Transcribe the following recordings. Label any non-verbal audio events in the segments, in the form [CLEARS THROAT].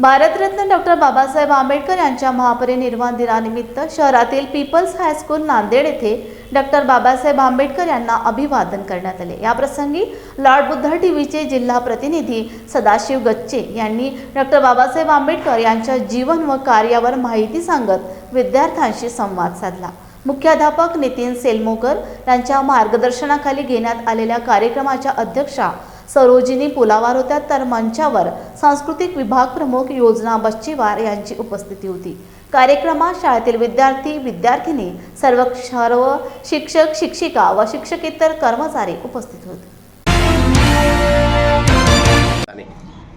Bharat Ratna doctor Babasaheb Ambedkar यांच्या महापरिनिर्वाण दिनानिमित्त शहरातील पीपल्स हायस्कूल नांदेड येथे डॉक्टर बाबासाहेब आंबेडकर यांना अभिवादन करण्यात आले. याप्रसंगी लॉर्ड बुद्ध टीव्हीचे जिल्हा प्रतिनिधी सदाशिव गच्चे यांनी डॉक्टर बाबासाहेब आंबेडकर यांच्या जीवन व कार्यावर माहिती सांगत विद्यार्थ्यांशी संवाद साधला. मुख्याध्यापक नितीन सेलमोकर यांच्या मार्गदर्शनाखाली घेण्यात आलेल्या कार्यक्रमाच्या अध्यक्षा सरोजिनी पुलावार होत्या तर मंचावर सांस्कृतिक विभाग प्रमुख योजना बच्चीवार यांची उपस्थिती होती. कार्यक्रमात शाळेतील विद्यार्थी विद्यार्थिनी सर्व सर्व शिक्षक शिक्षिका व शिक्षकेतर कर्मचारी उपस्थित होते.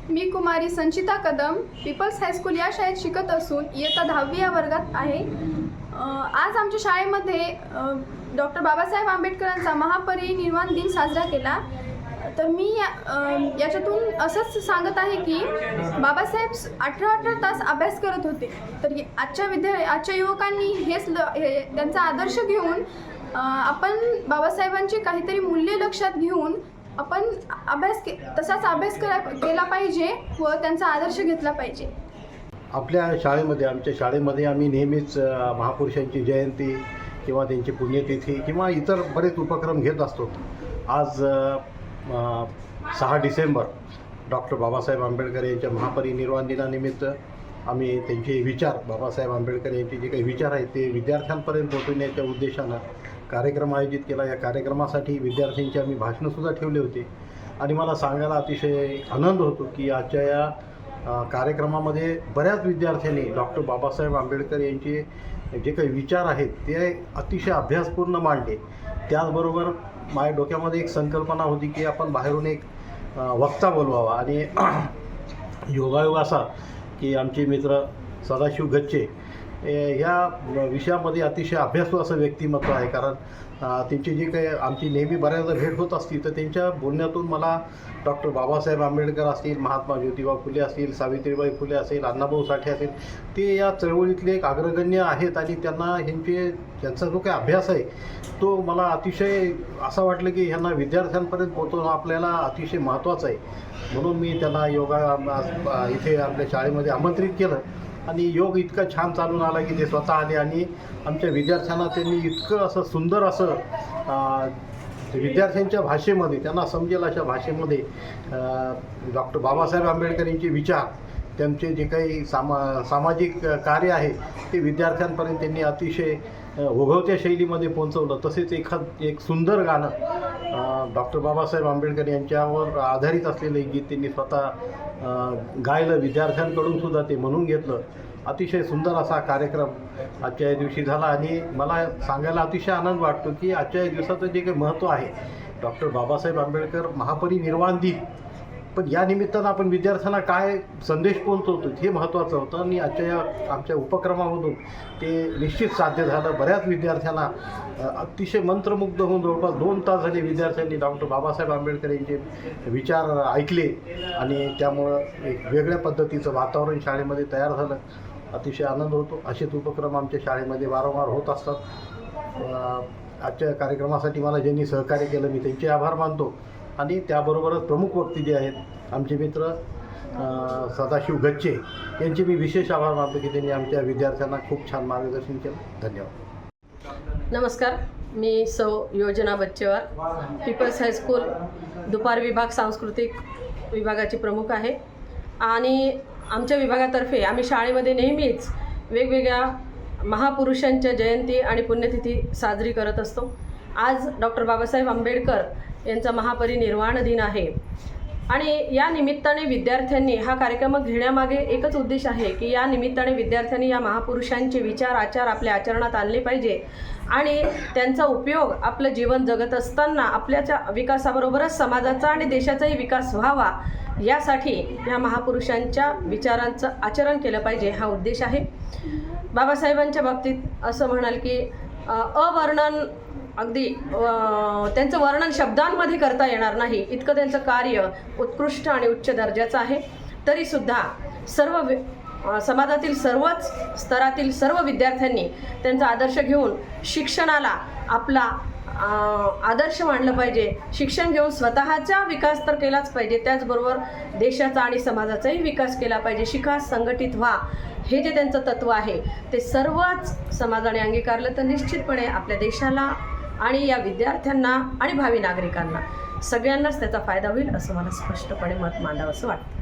मी Kumari Sanchita Kadam People's high school या शाळेत शिकत असून इयत्ता दहावी या वर्गात आहे. आज आमच्या शाळेमध्ये डॉक्टर बाबासाहेब आंबेडकरांचा महापरिनिर्वाण दिन साजरा केला. तर मी याच्यातून असंच सांगत आहे की बाबासाहेब अठरा अठरा तास अभ्यास करत होते. तर आजच्या विद्या आजच्या युवकांनी हेच ल हे त्यांचा आदर्श घेऊन आपण बाबासाहेबांची काहीतरी मूल्य लक्षात घेऊन आपण अभ्यास के तसाच अभ्यास करा केला पाहिजे व त्यांचा आदर्श घेतला पाहिजे. आपल्या शाळेमध्ये आमच्या शाळेमध्ये आम्ही नेहमीच महापुरुषांची जयंती किंवा त्यांची पुण्यतिथी किंवा इतर बरेच उपक्रम घेत असतो. आज सहा डिसेंबर डॉक्टर बाबासाहेब आंबेडकर यांच्या महापरिनिर्वाण दिनानिमित्त आम्ही त्यांचे विचार बाबासाहेब आंबेडकर यांचे जे काही विचार आहेत ते विद्यार्थ्यांपर्यंत पोहोचवण्याच्या उद्देशानं कार्यक्रम आयोजित केला. या कार्यक्रमासाठी विद्यार्थ्यांची आम्ही भाषणंसुद्धा ठेवले होते. आणि मला सांगायला अतिशय आनंद होतो की आजच्या या कार्यक्रमामध्ये बऱ्याच विद्यार्थ्यांनी डॉक्टर बाबासाहेब आंबेडकर यांचे जे काही विचार आहेत ते अतिशय अभ्यासपूर्ण मांडले. त्याचबरोबर माझ्या डोक्यामध्ये एक संकल्पना होती की आपण बाहेरून एक वक्ता बोलवावा. आणि [CLEARS THROAT] योगायोग असा की आमचे मित्र सदाशिव गच्चे ह्या या विषयामध्ये अतिशय अभ्यासू असं व्यक्तिमत्व आहे. कारण त्यांची जी काही आमची नेहमी बऱ्याचदा भेट होत असती तर त्यांच्या बोलण्यातून मला डॉक्टर बाबासाहेब आंबेडकर असतील महात्मा ज्योतिबा फुले असतील सावित्रीबाई फुले असेल अण्णाभाऊ साठे असेल ते या चळवळीतले एक अग्रगण्य आहेत आणि त्यांना ह्यांचे त्यांचा जो काही अभ्यास आहे तो मला अतिशय असं वाटलं की ह्यांना विद्यार्थ्यांपर्यंत पोहोचवणं आपल्याला अतिशय महत्त्वाचं आहे. म्हणून मी त्यांना योगा इथे आपल्या शाळेमध्ये आमंत्रित केलं. आणि योग इतका छान चालून आला की ते स्वतः आले आणि आमच्या विद्यार्थ्यांना त्यांनी इतकं असं सुंदर असं विद्यार्थ्यांच्या भाषेमध्ये त्यांना समजेल अशा भाषेमध्ये डॉक्टर बाबासाहेब आंबेडकर यांचे विचार त्यांचे जे काही सामा सामाजिक कार्य आहे ते विद्यार्थ्यांपर्यंत त्यांनी अतिशय ओघवत्या शैलीमध्ये पोहोचवलं. तसेच एखाद एक सुंदर गाणं डॉक्टर बाबासाहेब आंबेडकर यांच्यावर आधारित असलेलं एक गीत त्यांनी स्वतः गायलं. विद्यार्थ्यांकडून सुद्धा ते म्हणून घेतलं. अतिशय सुंदर असा कार्यक्रम आजच्या या दिवशी झाला आणि मला सांगायला अतिशय आनंद वाटतो की आजच्या या दिवसाचं जे काही महत्त्व आहे डॉक्टर बाबासाहेब आंबेडकर महापरिनिर्वाण दिन पण या निमित्तानं आपण विद्यार्थ्यांना काय संदेश पोहोचवतो हे महत्त्वाचं होतं. आणि आजच्या या आमच्या उपक्रमामधून ते निश्चित साध्य झालं. बऱ्याच विद्यार्थ्यांना अतिशय मंत्रमुग्ध होऊन जवळपास दोन तास झाले विद्यार्थ्यांनी डॉक्टर बाबासाहेब आंबेडकर यांचे विचार ऐकले आणि त्यामुळं एक वेगळ्या पद्धतीचं वातावरण शाळेमध्ये तयार झालं. अतिशय आनंद होतो. असेच उपक्रम आमच्या शाळेमध्ये वारंवार होत असतात. आजच्या कार्यक्रमासाठी मला ज्यांनी सहकार्य केलं मी त्यांचे आभार मानतो. आणि त्याबरोबरच प्रमुख वक्ते जे आहेत आमचे मित्र सदाशिव गच्चे यांचे मी विशेष आभार मानतो की त्यांनी आमच्या विद्यार्थ्यांना खूप छान मार्गदर्शन केलं. धन्यवाद. नमस्कार मी सौ योजना बच्चेवार पीपल्स हायस्कूल दुपार विभाग सांस्कृतिक विभागाची प्रमुख आहे. आणि आमच्या विभागातर्फे आम्ही शाळेमध्ये नेहमीच वेगवेगळ्या महापुरुषांच्या जयंती आणि पुण्यतिथी साजरी करत असतो. आज डॉक्टर बाबासाहेब आंबेडकर यांचा महापरिनिर्वाण दिन आहे. आणि या निमित्ताने विद्यार्थ्यांनी हा कार्यक्रम घेण्यामागे एकच उद्देश आहे की या निमित्ताने विद्यार्थ्यांनी या महापुरुषांचे विचार आचार आपल्या आचरणात आणले पाहिजे. आणि त्यांचा उपयोग आपलं जीवन जगत असताना आपल्याच्या विकासाबरोबरच समाजाचा आणि देशाचाही विकास व्हावा यासाठी या महापुरुषांच्या विचारांचं आचरण केलं पाहिजे हा उद्देश आहे. बाबासाहेबांच्या बाबतीत असं म्हणाल की अवर्णन अगदी त्यांचं वर्णन शब्दांमध्ये करता येणार नाही. इतकं त्यांचं कार्य उत्कृष्ट आणि उच्च दर्जाचं आहे. तरीसुद्धा सर्व समाजातील सर्वच स्तरातील सर्व विद्यार्थ्यांनी त्यांचा आदर्श घेऊन शिक्षणाला आपला आदर्श मानलं पाहिजे. शिक्षण घेऊन स्वतःचा विकास तर केलाच पाहिजे. त्याचबरोबर देशाचा आणि समाजाचाही विकास केला पाहिजे. शिका संघटित व्हा. हे जे त्यांचं तत्त्व आहे ते सर्वच समाजाने अंगीकारलं तर निश्चितपणे आपल्या देशाला आणि या विद्यार्थ्यांना आणि भावी नागरिकांना सगळ्यांनाच त्याचा फायदा होईल असं मला स्पष्टपणे मत मांडावं असं वाटतं.